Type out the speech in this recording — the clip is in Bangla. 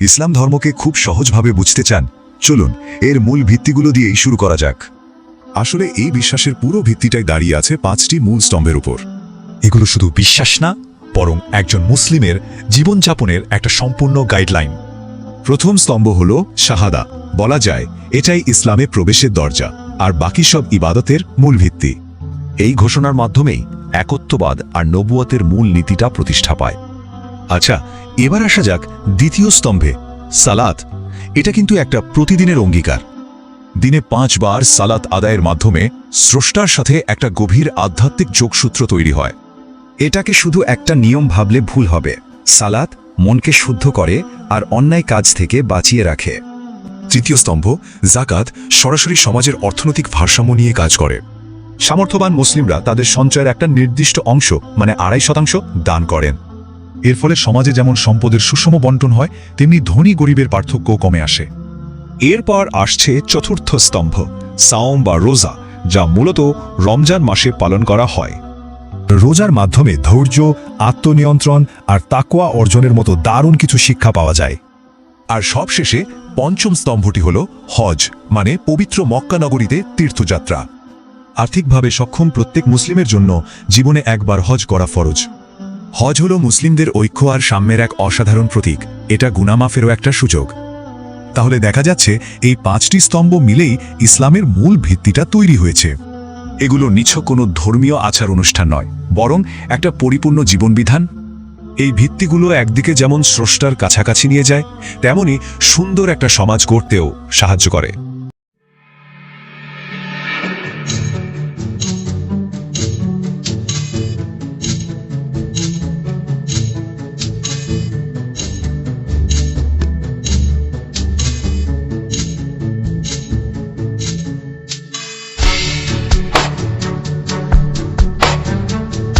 ইসলাম ধর্মকে খুব সহজভাবে বুঝতে চান। চলুন, এর মূল ভিত্তিগুলো দিয়েই শুরু করা যাক। আসলে এই বিশ্বাসের পুরো ভিত্তিটাই দাঁড়িয়ে আছে পাঁচটি মূল স্তম্ভের উপর। এগুলো শুধু বিশ্বাস না, বরং একজন মুসলিমের জীবনযাপনের একটা সম্পূর্ণ গাইডলাইন। প্রথম স্তম্ভ হল শাহাদা। বলা যায়, এটাই ইসলামে প্রবেশের দরজা, আর বাকি সব ইবাদতের মূল ভিত্তি। এই ঘোষণার মাধ্যমেই একত্ববাদ আর নবুয়তের মূল নীতিটা প্রতিষ্ঠা পায়। আচ্ছা এবার আসা যাক দ্বিতীয় স্তম্ভে, সালাত। এটা কিন্তু একটা প্রতিদিনের অঙ্গীকার। দিনে পাঁচবার সালাত আদায়ের মাধ্যমে স্রষ্টার সাথে একটা গভীর আধ্যাত্মিক যোগসূত্র তৈরি হয়। এটাকে শুধু একটা নিয়ম ভাবলে ভুল হবে। সালাত মনকে শুদ্ধ করে আর অন্যায় কাজ থেকে বাঁচিয়ে রাখে। তৃতীয় স্তম্ভ জাকাত সরাসরি সমাজের অর্থনৈতিক ভারসাম্য নিয়ে কাজ করে। সামর্থ্যবান মুসলিমরা তাদের সঞ্চয়ের একটা নির্দিষ্ট অংশ মানে আড়াই শতাংশ, দান করেন। এর ফলে সমাজে যেমন সম্পদের সুষম বন্টন হয়, তেমনি ধনী গরিবের পার্থক্য কমে আসে। এরপর আসছে চতুর্থ স্তম্ভ, সাওম বা রোজা, যা মূলত রমজান মাসে পালন করা হয়। রোজার মাধ্যমে ধৈর্য, আত্মনিয়ন্ত্রণ আর তাকোয়া অর্জনের মতো দারুণ কিছু শিক্ষা পাওয়া যায়। আর সবশেষে পঞ্চম স্তম্ভটি হল হজ মানে পবিত্র মক্কা নগরীতে তীর্থযাত্রা। আর্থিকভাবে সক্ষম প্রত্যেক মুসলিমের জন্য জীবনে একবার হজ করা ফরজ। হজ হল মুসলিমদের ঐক্য আর সাম্যের এক অসাধারণ প্রতীক। এটা গুনামাফেরও একটা সুযোগ। তাহলে দেখা যাচ্ছে এই পাঁচটি স্তম্ভ মিলেই ইসলামের মূল ভিত্তিটা তৈরি হয়েছে। এগুলো নিছক কোনো ধর্মীয় আচার অনুষ্ঠান নয়, বরং একটা পরিপূর্ণ জীবনবিধান। এই ভিত্তিগুলো একদিকে যেমন স্রষ্টার কাছাকাছি নিয়ে যায়, তেমনি সুন্দর একটা সমাজ গড়তেও সাহায্য করে।